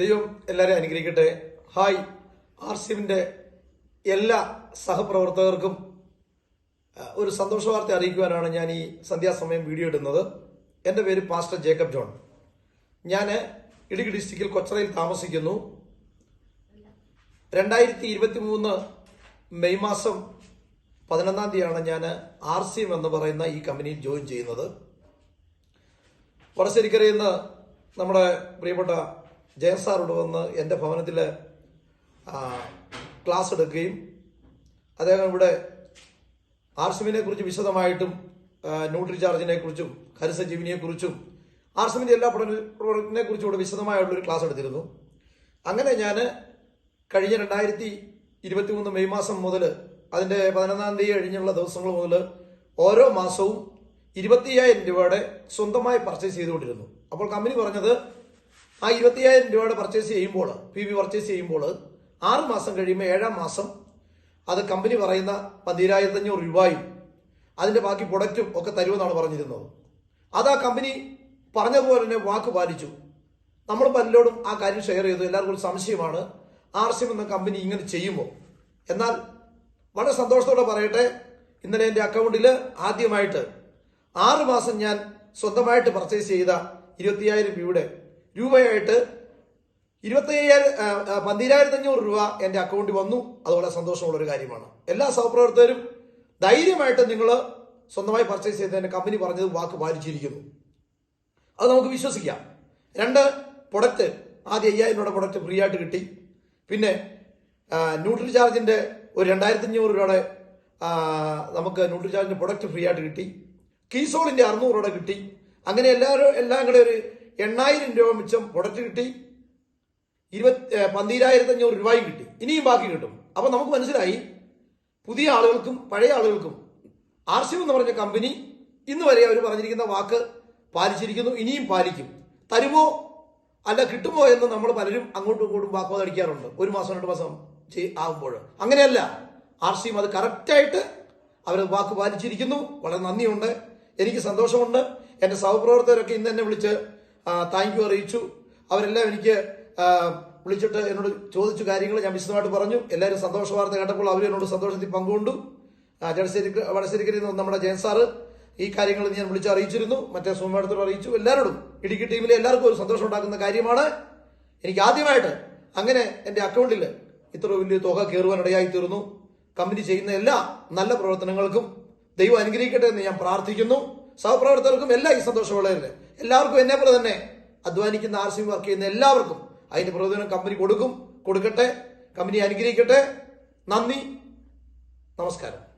ദൈവം എല്ലാവരെയും അനുഗ്രഹിക്കട്ടെ. ഹായ്. ആർ സിമിന്റെ എല്ലാ സഹപ്രവർത്തകർക്കും ഒരു സന്തോഷ വാർത്ത അറിയിക്കുവാനാണ് ഞാൻ ഈ സന്ധ്യാസമയം വീഡിയോ ഇടുന്നത്. എന്റെ പേര് പാസ്റ്റർ ജേക്കബ് ജോൺ. ഞാൻ ഇടുക്കി ഡിസ്ട്രിക്റ്റിൽ കൊച്ചറയിൽ താമസിക്കുന്നു. രണ്ടായിരത്തി ഇരുപത്തി മൂന്ന് മെയ് മാസം പതിനൊന്നാം തീയതിയാണ് ഞാൻ ആർ സി എം എന്ന് പറയുന്ന ഈ കമ്പനിയിൽ ജോയിൻ ചെയ്യുന്നത്. വടശ്ശേരിക്കരയിൽ നിന്ന് നമ്മുടെ പ്രിയപ്പെട്ട ജയൻ വന്ന് എന്റെ ഭവനത്തിൽ ക്ലാസ് എടുക്കുകയും അദ്ദേഹം ഇവിടെ ആർസമിനെ കുറിച്ച് വിശദമായിട്ടും ന്യൂട്രി ചാർജിനെ കുറിച്ചും ഹരിസജീവിനിയെ കുറിച്ചും ആർസമിന്റെ എല്ലാ പ്രൊഡക്റ്റിനെ കുറിച്ചും ഇവിടെ വിശദമായുള്ളൊരു ക്ലാസ് എടുത്തിരുന്നു. അങ്ങനെ ഞാൻ കഴിഞ്ഞ രണ്ടായിരത്തി ഇരുപത്തി മൂന്ന് മെയ് മാസം മുതൽ അതിന്റെ പതിനൊന്നാം തീയതി കഴിഞ്ഞുള്ള ദിവസങ്ങൾ മുതൽ ഓരോ മാസവും ഇരുപത്തിയ്യായിരം രൂപയുടെ സ്വന്തമായി പർച്ചേസ് ചെയ്തുകൊണ്ടിരുന്നു. അപ്പോൾ കമ്പനി പറഞ്ഞത് ആ ഇരുപത്തിയ്യായിരം രൂപയുടെ പർച്ചേസ് ചെയ്യുമ്പോൾ പി വി പർച്ചേസ് ചെയ്യുമ്പോൾ ആറ് മാസം കഴിയുമ്പോൾ ഏഴാം മാസം അത് കമ്പനി പറയുന്ന പതിനായിരത്തഞ്ഞൂറ് രൂപയും അതിന്റെ ബാക്കി പ്രൊഡക്റ്റും ഒക്കെ തരുമെന്നാണ് പറഞ്ഞിരുന്നത്. അത് ആ കമ്പനി പറഞ്ഞതുപോലെ തന്നെ വാക്ക് പാലിച്ചു. നമ്മൾ പലരോടും ആ കാര്യം ഷെയർ ചെയ്തു. എല്ലാവർക്കും ഒരു സംശയമാണ്. ആർ സി എന്ന കമ്പനി ഇങ്ങനെ ചെയ്യുമോ? എന്നാൽ വളരെ സന്തോഷത്തോടെ പറയട്ടെ. ഇന്നലെ എന്റെ അക്കൗണ്ടിൽ ആദ്യമായിട്ട് ആറ് മാസം ഞാൻ സ്വന്തമായിട്ട് പർച്ചേസ് ചെയ്ത ഇരുപത്തിയായിരം രൂപയുടെ രൂപയായിട്ട് ഇരുപത്തയ്യായിരം പന്തിരായിരത്തി അഞ്ഞൂറ് രൂപ എന്റെ അക്കൗണ്ടിൽ വന്നു. അത് വളരെ സന്തോഷമുള്ളൊരു കാര്യമാണ്. എല്ലാ സഹപ്രവർത്തകരും ധൈര്യമായിട്ട് നിങ്ങൾ സ്വന്തമായി പർച്ചേസ് ചെയ്തതിന് കമ്പനി പറഞ്ഞത് വാക്ക് പാലിച്ചിരിക്കുന്നു. അത് നമുക്ക് വിശ്വസിക്കാം. രണ്ട് പ്രൊഡക്റ്റ് ആദ്യം അയ്യായിരം രൂപയുടെ പ്രൊഡക്റ്റ് ഫ്രീ ആയിട്ട് കിട്ടി. പിന്നെ ന്യൂട്രി ചാർജിന്റെ ഒരു രണ്ടായിരത്തി അഞ്ഞൂറ് രൂപയുടെ നമുക്ക് ന്യൂട്രി ചാർജിന്റെ പ്രൊഡക്റ്റ് ഫ്രീ ആയിട്ട് കിട്ടി. കീസോളിന്റെ അറുന്നൂറ് രൂപയുടെ കിട്ടി. അങ്ങനെ എല്ലാവരും എല്ലാം കൂടെ ഒരു എണ്ണായിരം രൂപ മിച്ചം പ്രൊഡക്റ്റ് കിട്ടി. ഇരുപത്തി പന്തിരായിരത്തി അഞ്ഞൂറ് രൂപയും കിട്ടി. ഇനിയും ബാക്കി കിട്ടും. അപ്പൊ നമുക്ക് മനസ്സിലായി പുതിയ ആളുകൾക്കും പഴയ ആളുകൾക്കും ആർ സി എന്ന് പറഞ്ഞ കമ്പനി ഇന്ന് വരെ അവർ പറഞ്ഞിരിക്കുന്ന വാക്ക് പാലിച്ചിരിക്കുന്നു ഇനിയും പാലിക്കും. തരുമോ അല്ല കിട്ടുമോ എന്ന് നമ്മൾ പലരും അങ്ങോട്ടും ഇങ്ങോട്ടും വാക്കോ അടിക്കാറുണ്ട് ഒരു മാസം രണ്ട് മാസം ആകുമ്പോൾ. അങ്ങനെയല്ല. ആർ സിയും അത് കറക്റ്റായിട്ട് അവർ വാക്ക് പാലിച്ചിരിക്കുന്നു. വളരെ നന്ദിയുണ്ട്. എനിക്ക് സന്തോഷമുണ്ട്. എന്റെ സഹപ്രവർത്തകരൊക്കെ ഇന്ന് എന്നെ വിളിച്ച് താങ്ക് യു അറിയിച്ചു. അവരെല്ലാം എനിക്ക് വിളിച്ചിട്ട് എന്നോട് ചോദിച്ചു കാര്യങ്ങൾ ഞാൻ വിശദമായിട്ട് പറഞ്ഞു. എല്ലാവരും സന്തോഷ വാർത്ത കേട്ടപ്പോൾ അവർ എന്നോട് സന്തോഷത്തിൽ പങ്കുകൊണ്ടു. ജഡശ്ശേരി വടശ്ശേരിക്കരിൽ നിന്ന് നമ്മുടെ ജയൻ സാറ് ഈ കാര്യങ്ങൾ ഞാൻ വിളിച്ച് അറിയിച്ചിരുന്നു. മറ്റേ സോമേടത്തോട് അറിയിച്ചു. എല്ലാവരോടും ഇടുക്കി ടീമിലെ എല്ലാവർക്കും ഒരു സന്തോഷം ഉണ്ടാക്കുന്ന കാര്യമാണ്. എനിക്ക് ആദ്യമായിട്ട് അങ്ങനെ എന്റെ അക്കൗണ്ടിൽ ഇത്ര വലിയ തുക കയറുവാനിടയായി തീർന്നു കമ്പനി ചെയ്യുന്ന എല്ലാ നല്ല പ്രവർത്തനങ്ങൾക്കും ദൈവം അനുഗ്രഹിക്കട്ടെ എന്ന് ഞാൻ പ്രാർത്ഥിക്കുന്നു. സഹപ്രവർത്തകർക്കും എല്ലാം ഈ സന്തോഷമുള്ളവരിൽ. എല്ലാവർക്കും എന്നെ പോലെ തന്നെ അധ്വാനിക്കുന്ന ആർ സി വർക്ക് ചെയ്യുന്ന എല്ലാവർക്കും അതിന്റെ പ്രചോദനം കമ്പനി കൊടുക്കും കൊടുക്കട്ടെ കമ്പനി അനുഗ്രഹിക്കട്ടെ. നന്ദി നമസ്കാരം.